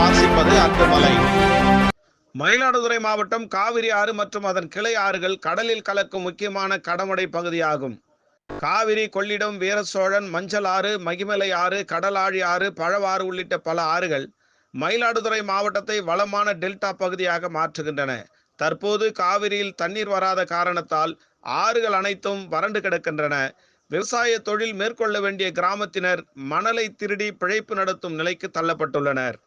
வாசிப்பது அன்புமலை மயிலாடுதுறை மாவட்டம் காவிரி ஆறு மற்றும் அதன் கிளை ஆறுகள் கடலில் கலக்கும் முக்கியமான கடமடை பகுதியாகும். காவிரி கொள்ளிடம் வீரசோழன் மஞ்சள் ஆறு மகிமலை ஆறு கடலாழி ஆறு பழவாறு உள்ளிட்ட பல ஆறுகள் மயிலாடுதுறை மாவட்டத்தை வளமான டெல்டா பகுதியாக மாற்றுகின்றன. தற்போது காவிரியில் தண்ணீர் வராத காரணத்தால் ஆறுகள் அனைத்தும் வறண்டு கிடக்கின்றன. விவசாய தொழில் மேற்கொள்ள வேண்டிய கிராமத்தினர் மணலை திருடி பிழைப்பு நடத்தும் நிலைக்கு தள்ளப்பட்டுள்ளனர்.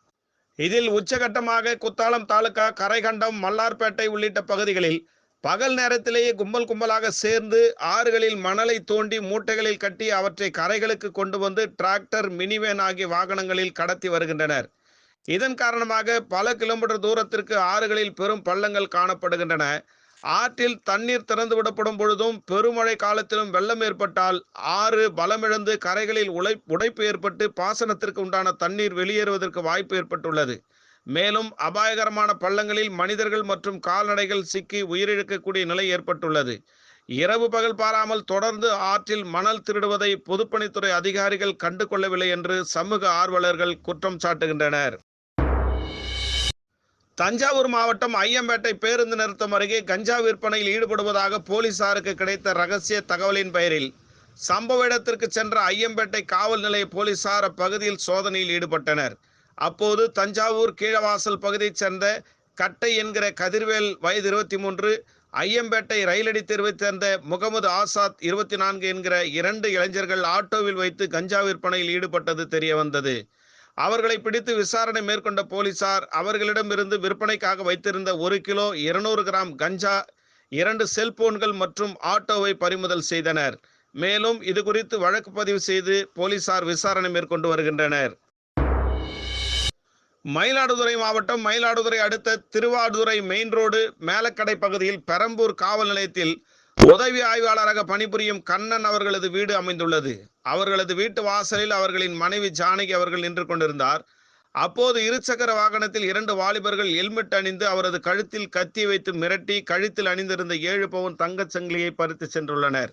இதில் உச்சகட்டமாக குத்தாலம் தாலுகா கரைகண்டம் மல்லார்பேட்டை உள்ளிட்ட பகுதிகளில் பகல் நேரத்திலேயே கும்பல் கும்பலாக சேர்ந்து ஆறுகளில் மணலை தோண்டி மூட்டைகளில் கட்டி அவற்றை கரைகளுக்கு கொண்டு வந்து டிராக்டர் மினிவேன் ஆகிய வாகனங்களில் கடத்தி வருகின்றனர். இதன் காரணமாக பல கிலோமீட்டர் தூரத்திற்கு ஆறுகளில் பெரும் பள்ளங்கள் காணப்படுகின்றன. ஆற்றில் தண்ணீர் திறந்து விடப்படும் பொழுதும் பெருமழை காலத்திலும் வெள்ளம் ஏற்பட்டால் ஆறு பலமிழந்து கரைகளில் உழை உடைப்பு ஏற்பட்டு பாசனத்திற்கு உண்டான தண்ணீர் வெளியேறுவதற்கு வாய்ப்பு ஏற்பட்டுள்ளது. மேலும் அபாயகரமான பள்ளங்களில் மனிதர்கள் மற்றும் கால்நடைகள் சிக்கி உயிரிழக்கக்கூடிய நிலை ஏற்பட்டுள்ளது. இரவு பகல் பாராமல் தொடர்ந்து ஆற்றில் மணல் திருடுவதை பொதுப்பணித்துறை அதிகாரிகள் கண்டு கொள்ளவில்லை என்று சமூக ஆர்வலர்கள் குற்றம் சாட்டுகின்றனர். தஞ்சாவூர் மாவட்டம் ஐயம்பேட்டை பேருந்து நிறுத்தம் அருகே கஞ்சா விற்பனையில் ஈடுபடுவதாக போலீசாருக்கு கிடைத்த ரகசிய தகவலின் பெயரில் சம்பவ இடத்திற்கு சென்ற ஐயம்பேட்டை காவல் நிலைய போலீசார் அப்பகுதியில் சோதனையில் ஈடுபட்டனர். அப்போது தஞ்சாவூர் கீழவாசல் பகுதியைச் சேர்ந்த கட்டை என்கிற கதிர்வேல் வயது இருபத்தி மூன்று ஐயம்பேட்டை ரயிலடி தெருவைச் சேர்ந்த முகமது ஆசாத் இருபத்தி நான்கு என்கிற இரண்டு இளைஞர்கள் ஆட்டோவில் வைத்து கஞ்சா விற்பனையில் ஈடுபட்டது தெரியவந்தது அவர்களை பிடித்து விசாரணை மேற்கொண்ட போலீசார் அவர்களிடமிருந்து விற்பனைக்காக வைத்திருந்த ஒரு கிலோ இருநூறு கிராம் கஞ்சா இரண்டு செல்போன்கள் மற்றும் ஆட்டோவை பறிமுதல் செய்தனர். மேலும் இது குறித்து வழக்கு பதிவு செய்து போலீசார் விசாரணை மேற்கொண்டு வருகின்றனர். மயிலாடுதுறை மாவட்டம் மயிலாடுதுறை அடுத்த திருவாடுதுறை மெயின் ரோடு மேலக்கடை பகுதியில் பெரம்பூர் காவல் நிலையத்தில் உதவி ஆய்வாளராக பணிபுரியும் கண்ணன் அவர்களது வீடு அமைந்துள்ளது. அவர்களது வீட்டு வாசலில் அவர்களின் மனைவி ஜானகி அவர்கள் நின்று கொண்டிருந்தார். அப்போது இருசக்கர வாகனத்தில் இரண்டு வாலிபர்கள் ஹெல்மெட் அணிந்து அவரது கழுத்தில் கத்தி வைத்து மிரட்டி கழுத்தில் அணிந்திருந்த ஏழு பவுன் தங்கச் சங்கிலியை பறித்து சென்றுள்ளனர்.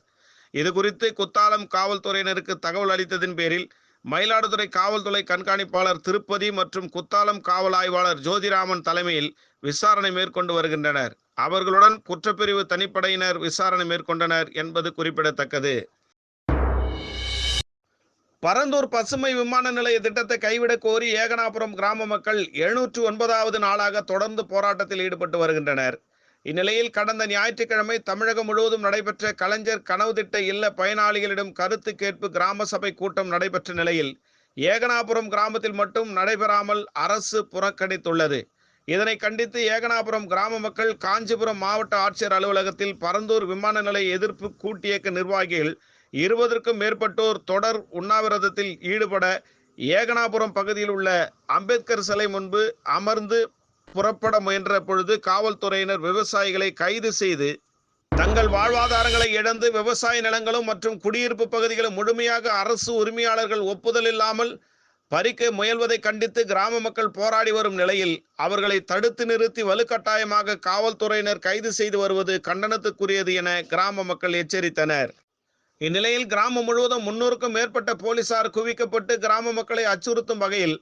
இது குறித்து குத்தாலம் காவல்துறையினருக்கு தகவல் அளித்ததின் பேரில் மயிலாடுதுறை காவல்துறை கண்காணிப்பாளர் திருப்பதி மற்றும் குத்தாலம் காவல் ஆய்வாளர் ஜோதிராமன் தலைமையில் விசாரணை மேற்கொண்டு வருகின்றனர். அவர்களுடன் குற்றப்பிரிவு தனிப்படையினர் விசாரணை மேற்கொண்டனர் என்பது குறிப்பிடத்தக்கது. பரந்தூர் பசுமை விமான நிலைய திட்டத்தை கைவிடக் கோரி ஏகனாபுரம் கிராம மக்கள் எழுநூற்று ஒன்பதாவது நாளாக தொடர்ந்து போராட்டத்தில் ஈடுபட்டு வருகின்றனர். இந்நிலையில் கடந்த ஞாயிற்றுக்கிழமை தமிழகம் முழுவதும் நடைபெற்ற கலைஞர் கனவு திட்ட இல்ல பயனாளிகளிடம் கருத்து கேட்பு கிராம சபை கூட்டம் நடைபெற்ற நிலையில் ஏகனாபுரம் கிராமத்தில் மட்டும் நடைபெறாமல் அரசு புறக்கணித்துள்ளது. இதனை கண்டித்து ஏகனாபுரம் கிராம மக்கள் காஞ்சிபுரம் மாவட்ட ஆட்சியர் அலுவலகத்தில் பரந்தூர் விமான நிலைய எதிர்ப்பு கூட்டியக்க நிர்வாகிகள் இருபதற்கும் மேற்பட்டோர் தொடர் உண்ணாவிரதத்தில் ஈடுபட ஏகனாபுரம் பகுதியில் உள்ள அம்பேத்கர் சிலை முன்பு அமர்ந்து புறப்பட முயன்ற பொழுது காவல்துறையினர் விவசாயிகளை கைது செய்து தங்கள் வாழ்வாதாரங்களை இழந்து விவசாய நிலங்களும் மற்றும் குடியிருப்பு பகுதிகளும் முழுமையாக அரசு உரிமையாளர்கள் ஒப்புதல் இல்லாமல் பறிக்க முயல்வதை கண்டித்து கிராம மக்கள் போராடி வரும் நிலையில் அவர்களை தடுத்து நிறுத்தி வலுக்கட்டாயமாக காவல்துறையினர் கைது செய்து வருவது கண்டனத்துக்குரியது என கிராம மக்கள் எச்சரித்தனர். இந்நிலையில் கிராமம் முழுவதும் முன்னூறுக்கும் மேற்பட்ட போலீசார் குவிக்கப்பட்டு கிராம மக்களை அச்சுறுத்தும் வகையில்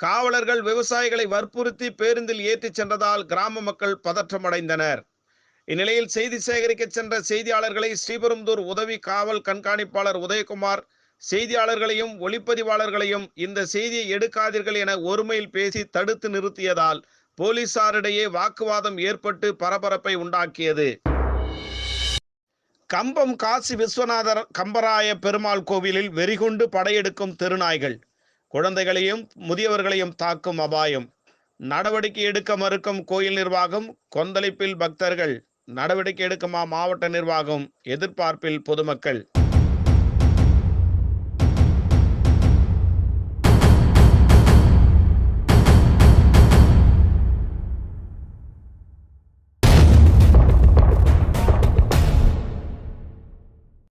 காவலர்கள் விவசாயிகளை வற்புறுத்தி பேருந்தில் ஏற்றிச் சென்றதால் கிராம மக்கள் பதற்றமடைந்தனர். இந்நிலையில் செய்தி சேகரிக்க சென்ற செய்தியாளர்களை ஸ்ரீபெரும்புதூர் உதவி காவல் கண்காணிப்பாளர் உதயகுமார் செய்தியாளர்களையும் ஒளிப்பதிவாளர்களையும் இந்த செய்தியை எடுக்காதீர்கள் என ஒருமையில் பேசி தடுத்து நிறுத்தியதால் போலீசாரிடையே வாக்குவாதம் ஏற்பட்டு பரபரப்பை உண்டாக்கியது. கம்பம் காசி விஸ்வநாதர் கம்பராய பெருமாள் கோவிலில் வெறிகொண்டு படையெடுக்கும் திருநாய்கள். குழந்தைகளையும் முதியவர்களையும் தாக்கும் அபாயம். நடவடிக்கை எடுக்க மறுக்கும் கோயில் நிர்வாகம் கொந்தளிப்பில் பக்தர்கள் நடவடிக்கை எடுக்குமா மாவட்ட நிர்வாகம் எதிர்பார்ப்பில் பொதுமக்கள்.